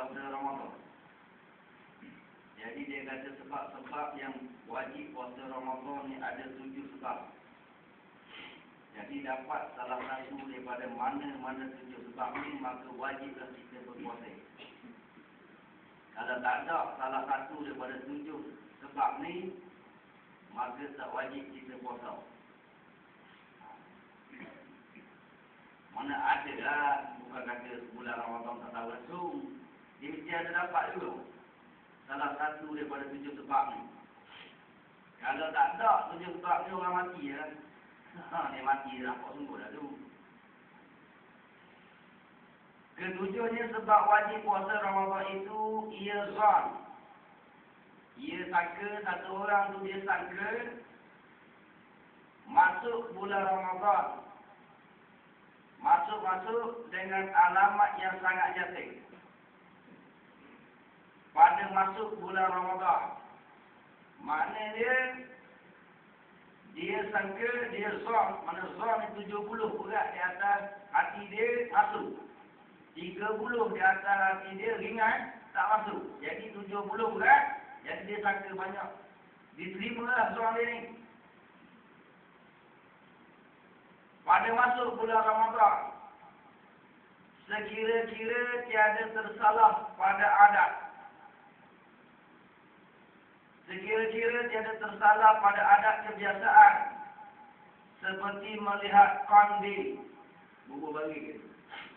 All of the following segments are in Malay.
puasa Ramadan. Jadi dia kata sebab-sebab yang wajib puasa Ramadan ni ada tujuh sebab. Jadi dapat salah satu daripada mana-mana tujuh sebab ni maka wajiblah kita berpuasa. Kalau tak ada salah satu daripada tujuh sebab ni maka tak wajib kita puasa. Mana ada lah, bukan kata bulan Ramadan tak tahu langsung. Dia mesti ada dapat dulu. Salah satu daripada tujuh sebab ni. Kalau tak ada tujuh sebab ni orang mati ya. Ha, dia mati nampak sungguh dah tu. Ketujuhnya sebab wajib puasa Ramadan itu ia zon. Ia sangka satu orang tu dia sangka masuk bulan Ramadan masuk-masuk dengan alamat yang sangat jatuh. Pada masuk bulan Ramadan. Mana dia? Dia sangka dia zon. Mana zon ni 70 berat di atas hati dia masuk. 30 di atas hati dia ringan tak masuk. Jadi 70 berat. Jadi dia sangka banyak. Diterima lah zon dia ni. pada masuk bulan Ramadan sekira-kira tiada tersalah pada adat sekira-kira tiada tersalah pada adat kebiasaan. Seperti melihat kondi buku bagi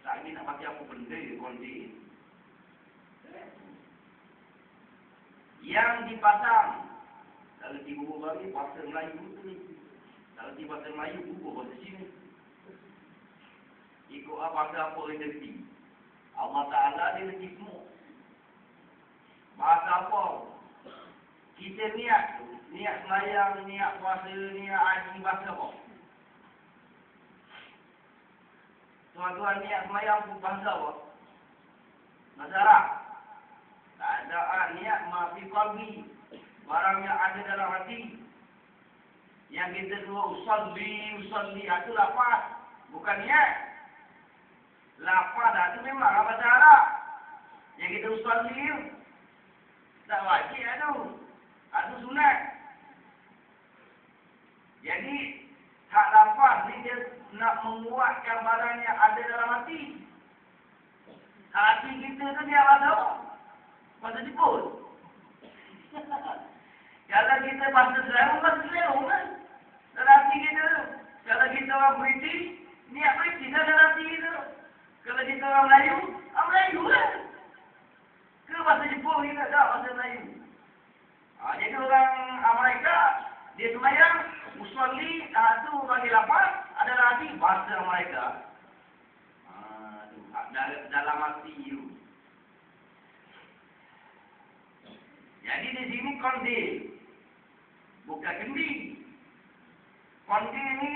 tak ini nak pakai apa benda kondi yang dipasang. Kalau di buku bagi pasal Melayu tu kalau di bahasa Melayu buku bahasa sini ikut apa apa rezeki. Allah Ta'ala dia rezeki semua. Bahasa apa? Kita niat. Niat semayang, niat puasa, niat haji, bahasa apa? Tuan-tuan niat semayang pun bahasa apa? Bahasa Arab. Tak ada ah, niat maafi kalbi. Barang yang ada dalam hati. Yang kita suruh usalli, usalli. Itu lapas. Bukan niat. Lafaz dah tu memang bahasa Arab. Yang kita usul ni tak wajib lah tu. Itu sunat. Jadi, hak lafaz ni dia nak menguatkan barang yang ada dalam hati. Hati kita tu dia bahasa apa? Bahasa Jepun. Kalau kita bahasa Selangor, bahasa Selangor kan? Dalam hati kita tu. Kalau kita orang British, niat British dalam hati kita tu. Kalau kita orang Melayu, orang Melayu lah. Ke bahasa Jepun kita tak bahasa Melayu. Jadi orang Amerika, dia semayang, musalli, ha, tu bagi lapar, adalah hati bahasa mereka. Ha, dalam hati you. Jadi di sini kondi. Bukan kendi. Kondi ini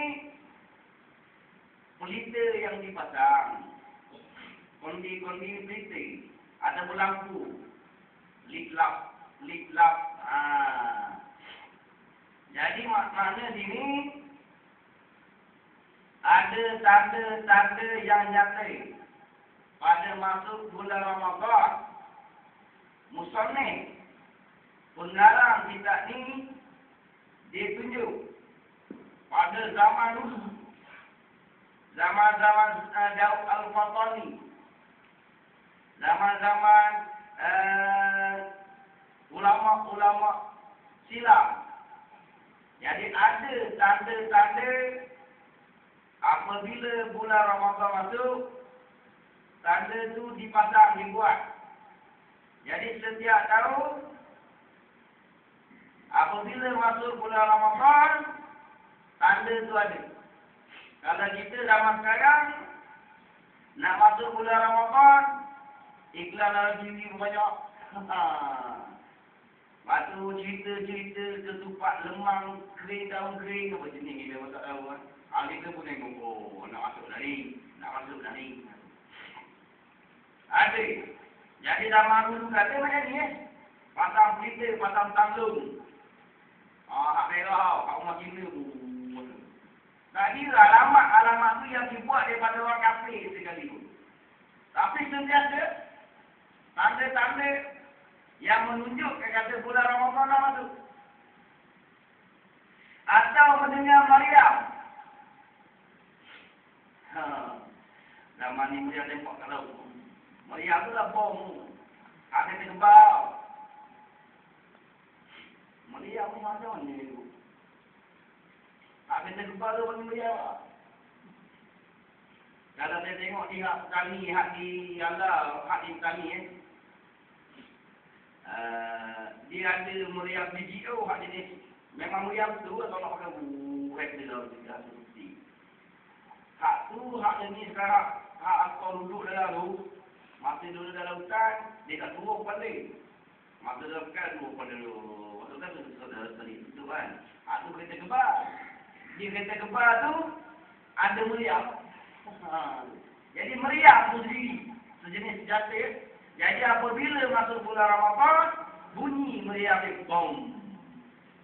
pelita yang dipasang kondi-kondi pelita. Ada berlampu. Liklap. Liklap. Ha. Jadi maknanya sini ada tanda-tanda yang nyata pada masuk bulan Ramadan. Musoneh pengarang kita ni dia tunjuk pada zaman dulu zaman-zaman uh, Daud Al-Fatani zaman-zaman uh, ulama-ulama silam. Jadi ada tanda-tanda apabila bulan Ramadan masuk tanda tu dipasang dibuat. Jadi setiap tahun apabila masuk bulan Ramadan tanda tu ada. Kalau kita zaman sekarang nak masuk bulan Ramadan iklan dalam TV banyak ha. Lepas tu cerita-cerita ketupat lemang kering daun kering apa jenis ni dia tak tahu kan. Ha, kita pun tengok, oh nak masuk dah ni, nak masuk dah ni. Ada. Jadi zaman dulu kata macam ni eh. Pasang pelita, pasang tanglung. Ah, hak merah, hak rumah Cina pun. Tadi alamat-alamat tu yang dibuat daripada orang kafir sekali. Tapi sentiasa, tanda tanda-tanda yang menunjukkan kata bulan Ramadan nak masuk. Atau mendengar Maryam. Ha. Zaman ni Maryam tengok kalau Maryam tu lah bom. Ada terkebal. Maryam ni macam mana tu? Ada terkebal tu bagi Maryam. Kalau saya tengok hak kami, hak di Allah, hak di kami eh. Dia ada meriam BGO hak jenis. Memang meriam tu atau nak pakai buat dia lah juga seperti hak tu hak jenis sekarang. Hak akor duduk dalam tu. Masa dulu dalam hutan dia tak turun pandai masa dalam hutan turun pandai dulu waktu kan tu tadi tu kan? Hak tu kereta kebal. Dia kereta kebal tu ada meriam. Ha. jadi meriam tu sendiri. Sejenis senjata jadi apabila masuk bulan Ramadan, bunyi meriam dia bom.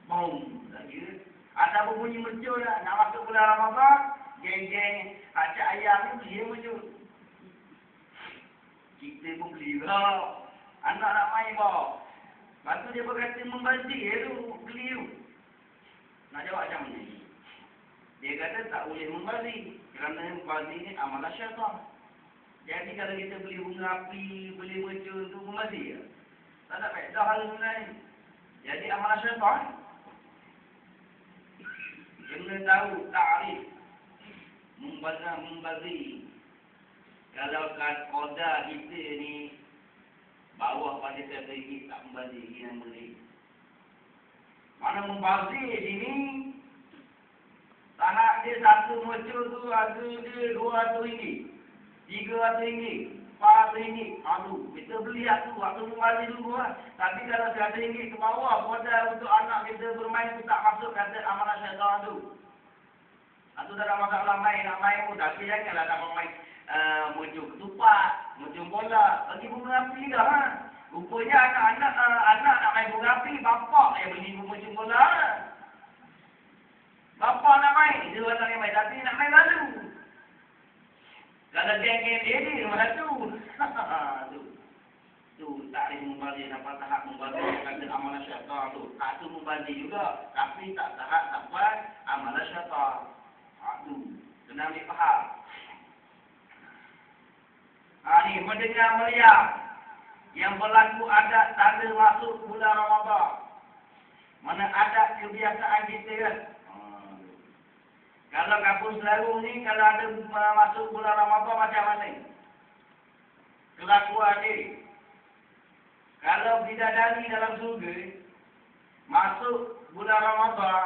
Bom. Lagi. Ada bunyi mercun nak, nak masuk bulan Ramadan, geng-geng acak ayam ni dia mercun. Kita pun beli lah. Anak nak main bawa. Lepas tu dia berkata membazir tu, beli tu. Nak jawab macam ni. Dia kata tak boleh membazir. Kerana membazir ni amalan syaitan. Jadi kalau kita beli bunga api, beli mercun tu pun masih ya? Tak ada faedah hal sebenarnya. Jadi amalan syaitan. Kena tahu ta'rif. Membazir, membazir. Kalau kan koda kita ni bawah pada ringgit tak membazir, ini yang boleh. Mana membazir sini, tahap dia satu mercun tu harga dia dua ratus ringgit. Tiga ratus ringgit, empat ringgit. Aduh, kita beli satu, waktu membalik dulu lah. Tapi kalau seratus ringgit ke bawah, pada untuk anak kita bermain tu tak masuk kata amanah syaitan tu. Itu dalam masalah main, nak main pun. Tapi janganlah tak main uh, muncul ketupat, muncul bola. Bagi bunga api dah. Ha? Rupanya anak-anak uh, anak nak main bunga api, bapak yang beli muncul bola. Ha? Bapak nak main, dia tak main. Tapi nak main lalu. Kalau geng-geng dia ni, mana tu? tu. Tu, tak ada membalik sampai tahap membalik kata amalan syaitan tu. Tak tu membalik juga. Tapi tak tahap sampai amalan syaitan. Ha, tu. Kena ambil faham. Ha, ni, mendengar meriam. Yang berlaku adat tanda masuk bulan Ramadan. Mana adat kebiasaan kita kan? Kalau kampung selalu ni, kalau ada masuk bulan Ramadan macam mana? Kelakuan dia. Kalau bidadari dalam surga, masuk bulan Ramadan,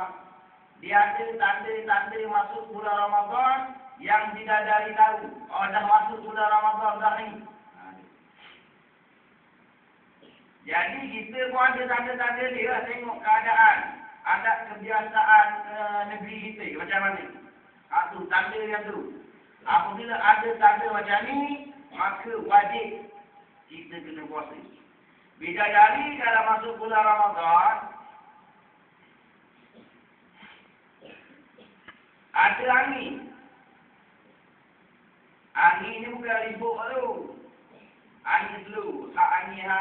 dia ada tanda-tanda masuk bulan Ramadan yang bidadari tahu. Oh, dah masuk bulan Ramadan dah ni. Jadi kita pun ada tanda-tanda dia lah tengok keadaan adat kebiasaan uh, negeri kita macam mana. Tu tanda yang tu. Apabila ada tanda macam ni, maka wajib kita kena puasa. Bidadari kalau masuk bulan Ramadan, ada angin. Angin ni bukan ribut tu. Angin dulu. Angin ha,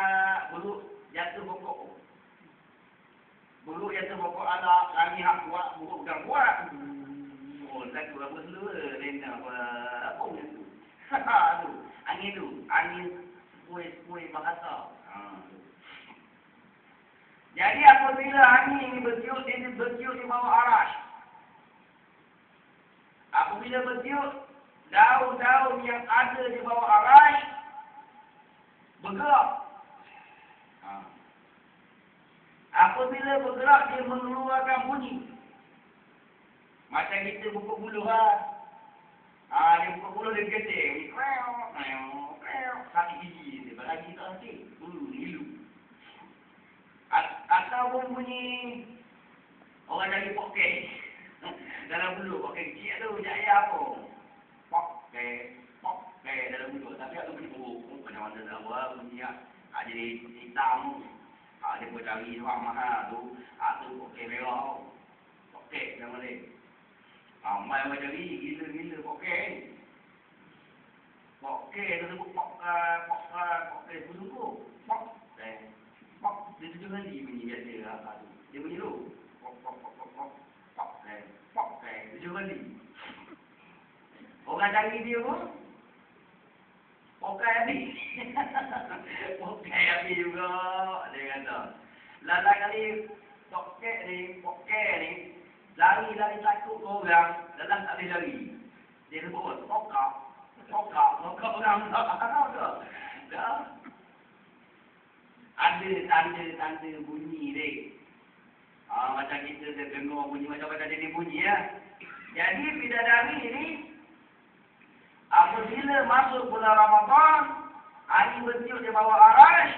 buruk jatuh pokok. Buruk yang terbokok ada kami hak kuat, buruk bukan kuat. Kuat apa dulu, lena apa, apa yang tu. tu, angin tu, angin kue-kue bahasa. Ha. Jadi apabila angin ini bertiup, ini bertiup di bawah aras. Apabila bertiup, daun-daun yang ada di bawah aras, bergerak. Ha. Apabila bergerak dia mengeluarkan bunyi. Macam kita buka bulu ha. Ha, dia buka bulu dia kata, sakit gigi dia. Lagi tak sakit, bulu, hilu. Ataupun bunyi orang dari poket. dalam bulu, poket kecil tu, jaya apa? Poket, poket dalam bulu. Tapi ada bunyi buruk. Macam mana tak buat bunyi ha, jadi hitam Ha, dia boleh cari tu. Ha, tu okey merah. Okey, nama dia. Mai orang cari gila-gila okey. Okey, tu sebut pok pok pok okey sungguh. heli bunyi biasa lah. Dia bunyi tu. Pok, pok, pok, pok, pok. Pok, eh. Pok, eh. Tujuh heli. Orang cari dia pun. Pokai habis. Pokai habis juga. Dia kata. Lala kali pokai ni, pokai ni. Lari-lari takut ke orang. Dalam tak boleh lari. Dia sebut, pokak. Pokak. Pokak orang tak tahu ke. Dah. Ada tanda-tanda bunyi dia. Ah, macam kita dia dengar bunyi macam-macam dia bunyi ya. Jadi bidadari ni apabila masuk bulan Ramadan, angin bertiup di bawah arash,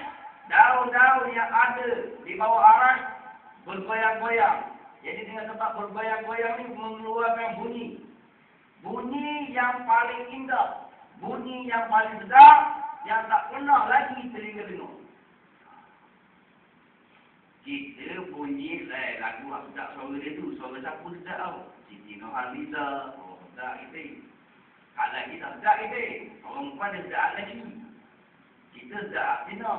daun-daun yang ada di bawah arash bergoyang-goyang. Jadi dengan tempat bergoyang-goyang ni mengeluarkan bunyi. Bunyi yang paling indah. Bunyi yang paling sedap yang tak pernah lagi telinga dengar. Kita bunyi eh, lagu yang sedap suara dia tu. Suara siapa sedap tau? Siti Nurhaliza. Oh, sedap. Tak lagi tak sedap itu. Orang perempuan dia sedap lagi. Kita sedap Sina.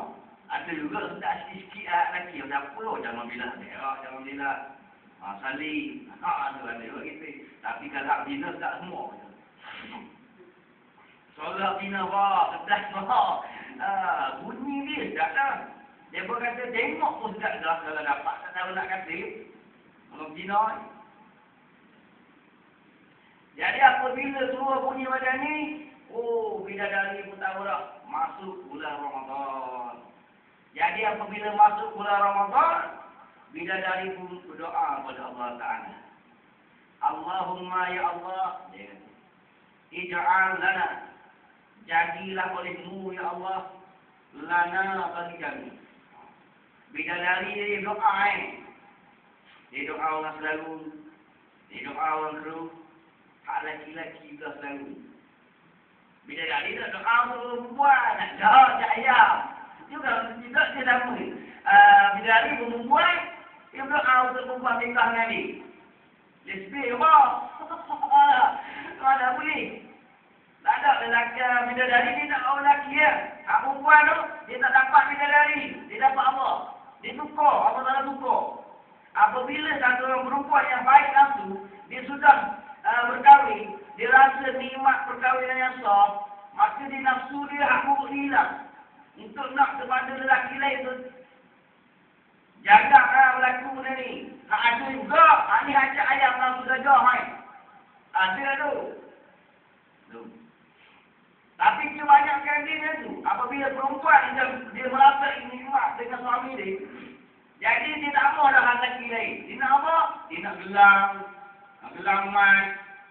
Ada juga sedap sikit-sikit lah. Yang apa? Oh, jangan bilang merah, jangan bilang ha, salih. Ha, ada ada juga gitu. Tapi kalau hak Sina sedap semua. Suara Sina, wah, sedap wah. Ha, bunyi dia sedap lah. Dia pun kata tengok pun sedap dah kalau dapat tak tahu nak kata. Orang Cina ni. Jadi apabila semua bunyi macam ni, oh bidadari pun tahu dah masuk bulan Ramadan. Jadi apabila masuk bulan Ramadan, bidadari pun berdoa kepada Allah Taala. Allahumma ya Allah, kata, ij'al lana jadilah olehmu ya Allah lana bagi kami Bidadari dia doa eh. Dia doa orang selalu. Dia doa orang keruh. Hak laki-laki juga selalu. Bidadari dia doa perempuan. Nak jawab cak ayam. Juga, juga dia sama. Uh, bidadari perempuan. Dia doa untuk perempuan nikah dengan dia. Lesbi, apa? Mana boleh? Tak ada lelaki bidadari dia tak tahu lelaki ya. Hak perempuan tu, dia tak dapat bidadari. Dia dapat apa? Dia tukar, apa tak tukar. Apabila satu orang perempuan yang baik nafsu, dia sudah uh, berkahwin, dia rasa nikmat perkahwinan yang sah, maka dia nafsu dia aku hilang. Untuk nak kepada lelaki lain tu, jaga uh, berlaku benda ni. Hak ada juga, hak ni ajak ayam nafsu saja, hai. Ada tu. Tu. Tapi kebanyakan dia tu, apabila perempuan dia, dia merasa nikmat dengan suami dia, jadi dia tak mau dah lelaki lain. Dia nak apa? Dia nak gelang, nak gelang emas,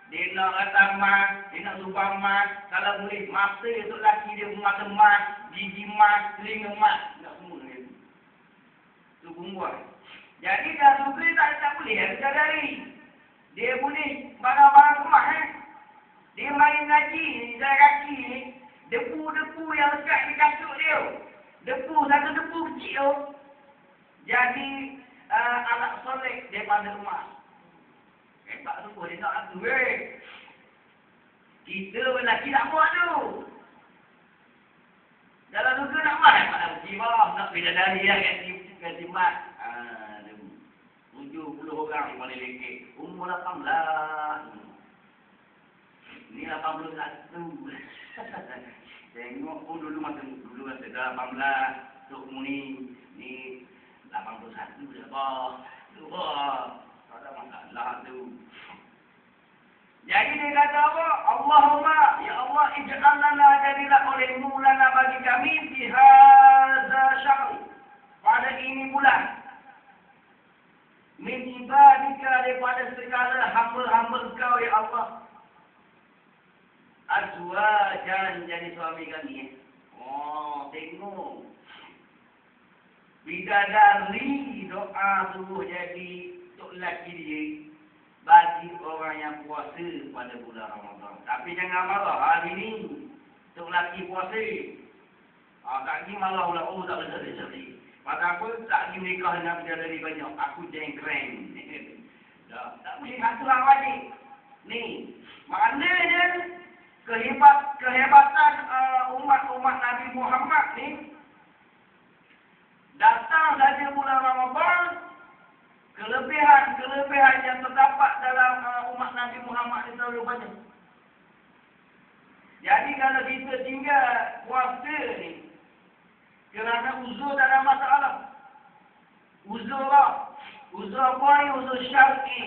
dia nak rata emas, dia nak lubang emas. Kalau boleh, mata tu lelaki dia mata emas, gigi emas, telinga emas. Tak tu. Tu perempuan. Jadi dah suka tak, tak boleh, dia dari. Dia boleh barang-barang emas eh. Dia main ni, jalan kaki ni. Depu-depu yang lekat di kasut dia. Depu, satu depu kecil tu. Jadi, uh, anak solek daripada rumah. Hebat tu pun dia nak tu eh. Kita lelaki nak buat tu. Dalam suka nak buat, nak buat lagi bawah. Nak beda dari yang kasi mat. Ah, 70 orang yang boleh lekek. Umur 18. Ni 81. Tengok pun dulu masa dulu masa dah 18. Tok mu ni ni 81 dah bah. Tu bah. Tak ada masalah tu. Jadi dia kata apa? Allahumma ya Allah ij'alna jadilah olehmu lana bagi kami di hadza syahr. Pada ini bulan. Min ibadika daripada segala hamba-hamba kau ya Allah azwajan jadi suami kami. Eh. Oh, tengok. Bidadari doa suruh jadi untuk lelaki dia bagi orang yang puasa pada bulan Ramadan. Tapi jangan marah hari ini untuk lelaki puasa. Ah, tak lagi marah pula. Oh, tak boleh sedih-sedih. Padahal aku tak pergi nikah dengan benda dari banyak. Aku jengkreng. tak, tak boleh hasilan lagi. Ni, maknanya kehebat, kehebatan uh, umat-umat Nabi Muhammad ni datang dari bulan Ramadan kelebihan-kelebihan yang terdapat dalam uh, umat Nabi Muhammad ni terlalu banyak. Jadi kalau kita tinggal puasa ni, kerana uzur tak ada masalah. Uzur lah. Uzur apa ni? Uzur syar'i.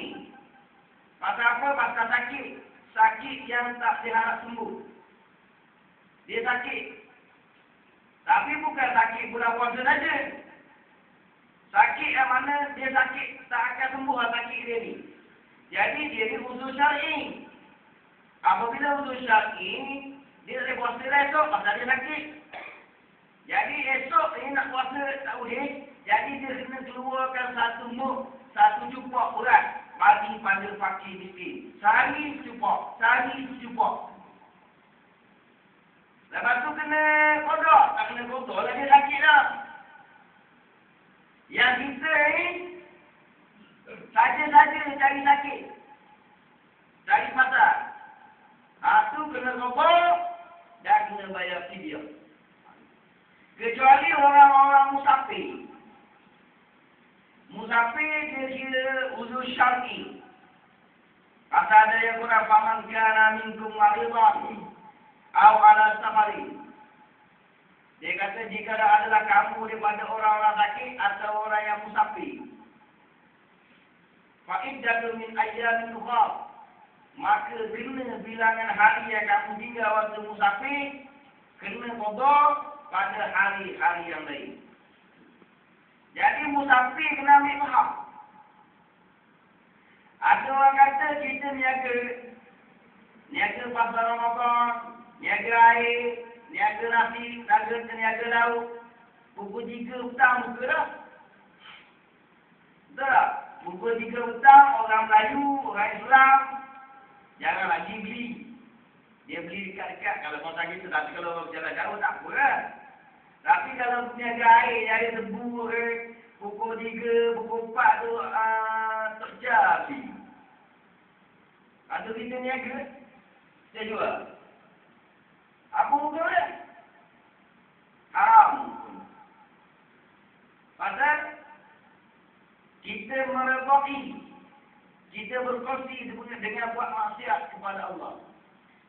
Pasal apa? Pasal sakit. Sakit yang tak diharap sembuh. Dia sakit. Tapi bukan sakit bulan puasa saja. Sakit yang mana dia sakit tak akan sembuh lah sakit dia ni. Jadi dia ni uzur syar'i. Apabila uzur syar'i, dia boleh puasa lah esok pasal dia sakit. Jadi esok ni nak puasa boleh. Jadi dia kena keluarkan satu muk, satu cupok berat. Bagi pada fakir miskin. Sehari cupok, sehari cupok. Lepas tu kena kodok. Tak kena kodok lah dia sakit lah. Yang kita ni, saja-saja cari sakit. Cari pasal. Ha, tu kena kodok dan kena bayar video. Kecuali orang-orang musafir. Musafir dia kira uzur syar'i. Pasal ada yang kurang faman kana minkum maridan au ala safari. Dia kata jika adalah kamu daripada orang-orang sakit atau orang yang musafir. Fa'iddatu min ayyamin ukhra. Maka kena bilangan hari yang kamu tinggal waktu musafir kena kodok pada hari-hari yang lain. Jadi musafir kena ambil faham. Ada orang kata kita niaga. Niaga pasal Ramadan, niaga air, niaga nasi, niaga niaga lauk. Pukul tiga petang muka dah. Betul tak? Pukul tiga petang, orang Melayu, orang Islam, jangan lagi beli. Dia beli dekat-dekat kalau kau tak gitu. Tapi kalau berjalan jauh tak apa kan? Tapi kalau niaga air, air tebu, eh, pukul tiga, pukul empat tu, uh, terjadi. Ada kita niaga, saya jual. Apa hukum dia? Haram. Pasal kita merebaki, kita berkongsi dengan buat maksiat kepada Allah.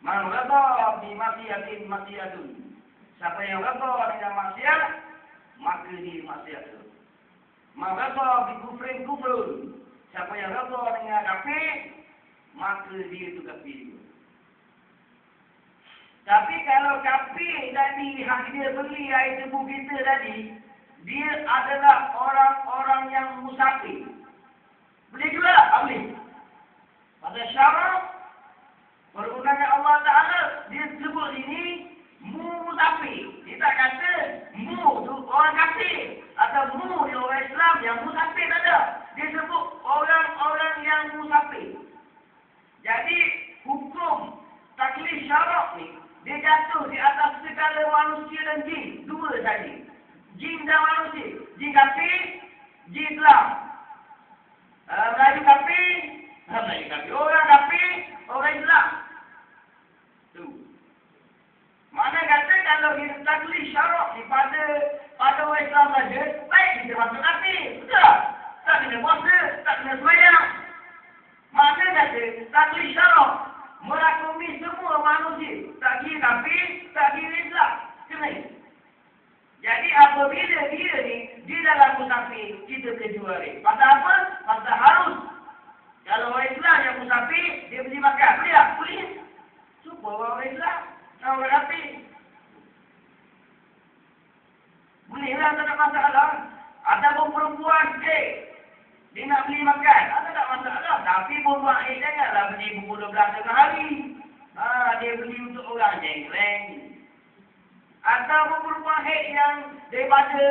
Man rada bi maksiatin maksiatun. Siapa yang rada dengan maksiat, maka dia maksiat itu. Man rada bi kufrin kufrun. Siapa yang rada dengan kafir, maka dia itu kafir. Tapi kalau kafir tadi hak dia beli air tebu kita tadi, dia adalah orang-orang yang musafir. Boleh juga tak boleh? Pada syarat, perundangan Allah Ta'ala, dia sebut ini musafir. Dia tak kata mu tu orang kafir. Atau mu ni orang Islam yang musafir tak ada. Dia sebut orang-orang yang musafir. Jadi, hukum taklif syarat ni, dia jatuh di atas segala manusia dan jin. Dua saja. Jin dan manusia. Jin kafir, jin Islam. Uh, Melayu kafir, uh, Melayu kafir. Orang kafir, orang Islam. Tu. Mana kata kalau kita taklif syarat ni pada pada orang Islam saja, baik kita masuk kafir. Betul tak? Tak kena puasa, tak kena semayang. Taklif syarat merakumi semua manusia. Tak kira kafir, tak kira Islam. Kena. Jadi apabila dia ni, dia dalam musafir, kita dia. Pasal apa? Pasal harus. Kalau orang Islam yang musafir, dia beli makan. Boleh tak? Boleh. Cuba orang Islam. Orang kafir. Boleh lah, tak ada masalah. Ataupun perempuan, eh, dia nak beli makan. Ada tak masalah. Tapi perempuan, eh, janganlah beli pukul 12 tengah hari. Ha, dia beli untuk orang jengkleng. Ataupun perempuan haid yang daripada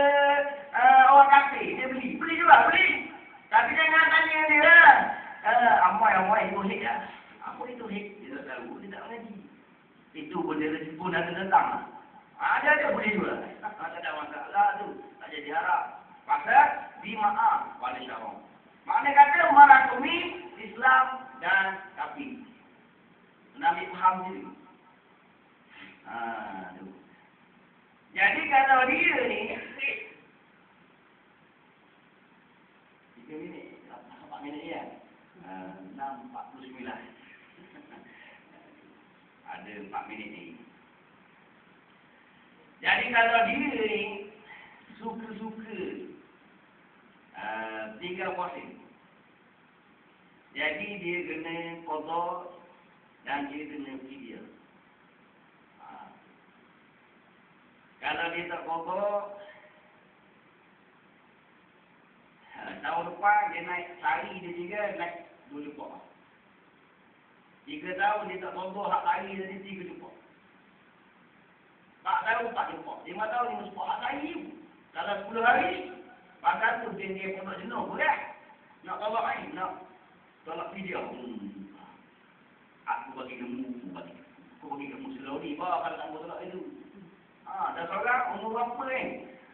uh, orang kafir. Dia beli. Beli juga, beli. Tapi jangan tanya dia. Uh, amai, amai, itu haid lah. Apa itu haid? Dia tak tahu. Dia tak mengaji. Itu benda rezeki pun ada datang. Ada ada boleh juga. Tak ada masalah tu. Tak jadi harap. Pasal dimaaf pada syarat. Makna kata merakumi Islam dan kafir. Nabi faham diri. Ha, tu. Jadi kalau dia ni minit, empat minit ya, empat puluh sembilan. ada 4 minit ni. Jadi kalau dia ni suka-suka uh, tinggal puasa. Jadi dia kena kodok dan dia kena video. Ha. Kalau dia tak kodok, ha, tahun depan dia naik sehari dia juga naik dua juta. Tiga tahun dia tak kodok hak hari dia tiga juta. Tak tahu tak jumpa. Lima tahun lima sepuluh hak hari. Kalau sepuluh hari, maka tu dia dia kodok jenuh pun kan? Nak tolak ni, nak tolak video. Hmm. Aku bagi kamu, aku bagi aku bagi kamu selori, bawa kalau tak mau tolak itu. Ha, dah seorang umur berapa ni?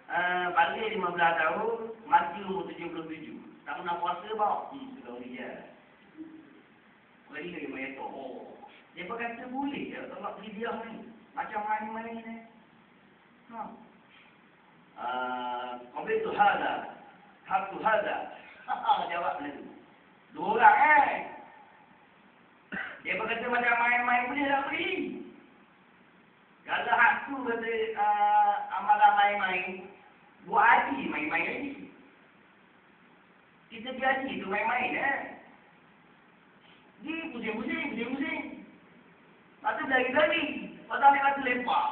Uh, balik 15 tahun, mati umur 77. Tak pernah puasa, bawa. Hmm, selori je. Bagi lagi mayat tu. Oh. Dia berkata boleh je tolak video ni. Macam main-main ni. Ha. Uh, Kau tu hada. Hak tu hada. Jawab ni. Dua orang eh. Dia berkata macam main-main boleh tak beri. Kalau hak tu kata uh, amalan main-main, buat haji main-main lagi. Kita pergi haji tu main-main eh. Di pusing-pusing, pusing-pusing. Lepas tu lari-lari. Lepas tu ambil. Umpah,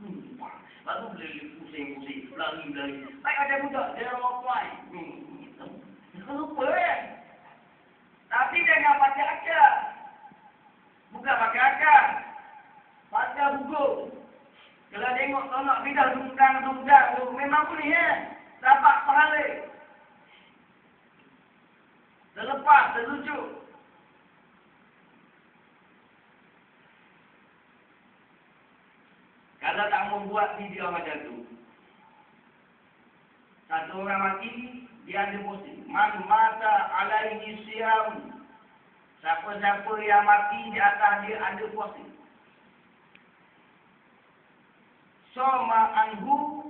umpah. Lepas tu boleh pusing-pusing, lari-lari. Baik macam budak, dia orang apply. Hmm. Jangan lupa eh. Tapi jangan pakai akal. Bukan pakai akal. Pakai hukum. Kalau tengok tolak bidah tunggang-tunggang tu, memang boleh ya. Dapat pahala. Terlepas, terlucuk. Kalau tak membuat video macam tu, satu orang mati, dia ada posting. Man mata alaihi siam. Siapa-siapa yang mati di atas dia ada posting. Soma anhu,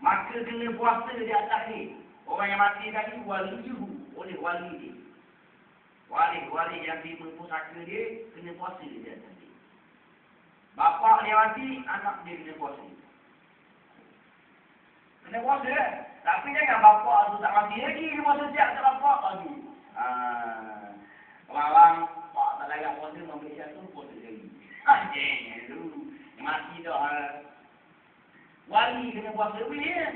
maka kena puasa di atas ni. Orang yang mati tadi, walijuhu. Oleh wali dia. Wali-wali yang terima pusaka dia, kena puasa di atas dia. Bapa dia mati, anak dia kena puasa. Kena puasa eh? Tapi jangan bapa tu tak mati lagi, dia puasa siap tak bapa lagi. Ah, orang pak tak layak puasa, mampu siap tu lagi. Ah, jangan tu. Mati dah. Ah. Wali kena puasa boleh ya?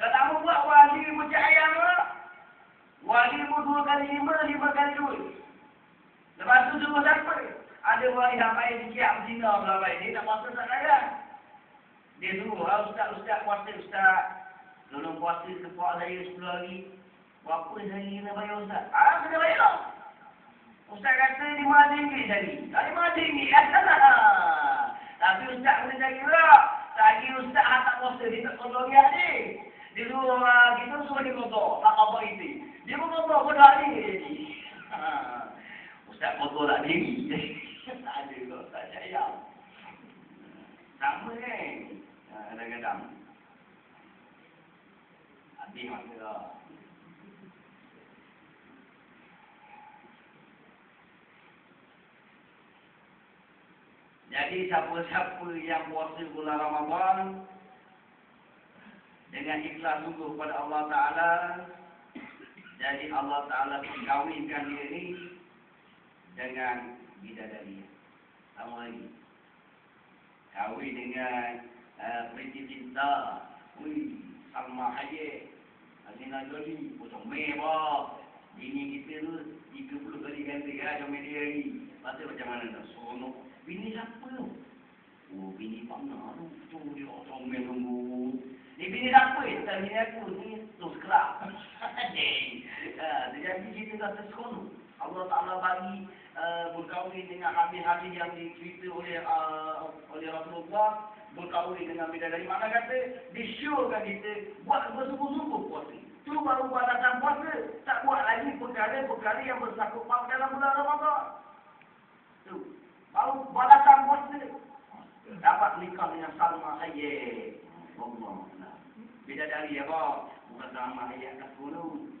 Kalau tak buat wali macam ayam lah. Wali pun dua kali lima, lima kali dua. Lepas tu suruh siapa? Ada orang yang baik sikit berzina pula baik. Dia tak puasa tak layak. Dia suruh, ha, ustaz, ustaz puasa, ustaz. Tolong puasa kepak saya 10 hari. Berapa hari kena bayar ustaz? Ah, kena bayar lah. Ustaz kata RM5 tadi. Tak RM5. Tapi ustaz kena jaga lah. Lagi ustaz hak tak puasa, dia tak tolong dia ni. Dia suruh, uh, kita suruh dia kotor. Tak apa itu. Dia pun kotor pada hari ni. Ustaz kotor tak diri. tak ada kau, tak percaya. Sama ni. Kadang-kadang. Habis masa lah. Siapa-siapa yang puasa bulan Ramadan dengan ikhlas sungguh kepada Allah Ta'ala jadi Allah Ta'ala kawinkan dia ni dengan bidadari. Sama lagi. Kawin dengan uh, Priti Cinta. Ui, sama aja. Alina Joli, potong mewah. Bini kita tu 30 kali ganti kan macam media ni. Lepas macam mana tu? Sonok. Bini siapa tu? Oh, bini mana tu? Tu dia comel tunggu. Ni bini siapa? Tak bini aku. Ni terus kelak. Jadi kita dah tersekolah. Allah Ta'ala bagi uh, berkahwin dengan hadis-hadis yang dicerita oleh uh, oleh Rasulullah berkahwin dengan bidadari. Mana kata, disyorkan kita buat bersungguh-sungguh puasa. Itu baru batasan puasa. Tak buat lagi perkara-perkara yang bersangkut paut dalam bulan Ramadan. Itu. Baru batasan puasa. Dapat nikah dengan Salma Hayek. Allah. Bidadari ya, Pak. Bukan sama ayat kat dulu.